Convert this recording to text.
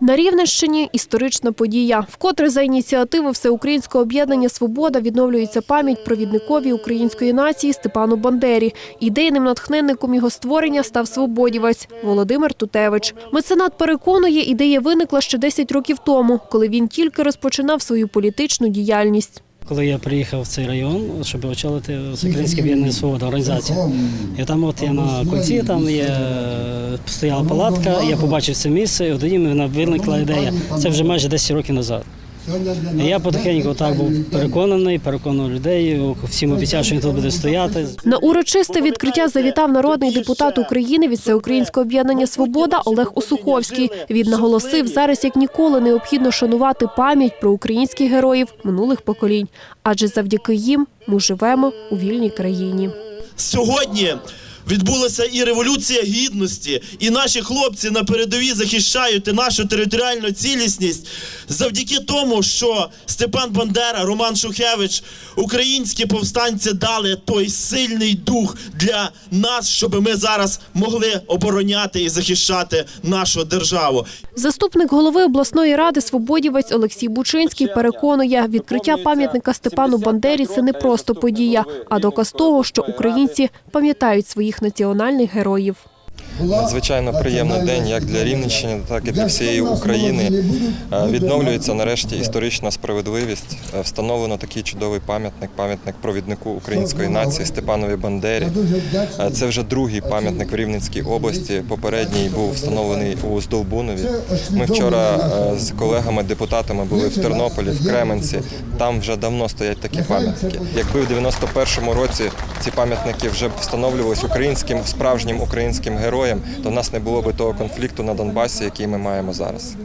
На Рівненщині історична подія. Вкотре за ініціативи Всеукраїнського об'єднання Свобода відновлюється пам'ять провідникові української нації Степану Бандері. Ідейним натхненником його створення став свободівець Володимир Тутевич. Меценат переконує, ідея виникла ще 10 років тому, коли він тільки розпочинав свою політичну діяльність. Коли я приїхав в цей район, щоб очолити Українське об'єднання свобода організацію, і там от я на кольці, там є е, стояла палатка, я побачив це місце, і тоді мене виникла ідея. Це вже майже 10 років назад. І я потихеньку так був переконаний, переконував людей, всім обіцяв, що він тут буде стояти. На урочисте відкриття завітав народний депутат України від Всеукраїнського об'єднання Свобода Олег Осуховський. Він наголосив, зараз як ніколи необхідно шанувати пам'ять про українських героїв минулих поколінь, адже завдяки їм ми живемо у вільній країні. Сьогодні відбулася і революція гідності, і наші хлопці на передовій захищають і нашу територіальну цілісність завдяки тому, що Степан Бандера, Роман Шухевич, українські повстанці дали той сильний дух для нас, щоб ми зараз могли обороняти і захищати нашу державу. Заступник голови обласної ради свободівець Олексій Бучинський переконує, відкриття пам'ятника Степану Бандері це не просто подія, а доказ того, що українці пам'ятають своїх національних героїв. Надзвичайно приємний день як для Рівненщини, так і для всієї України. Е, Відновлюється нарешті історична справедливість. Е, Встановлено такий чудовий пам'ятник, пам'ятник провіднику української нації Степанові Бандері. Е, Це вже другий пам'ятник в Рівненській області. Попередній був встановлений у Здолбунові. Ми вчора з колегами-депутатами були в Тернополі, в Кременці. Там вже давно стоять такі пам'ятники. Якби в 91-му році ці пам'ятники вже б встановлювались українським справжнім українським героям, то в нас не було би того конфлікту на Донбасі, який ми маємо зараз.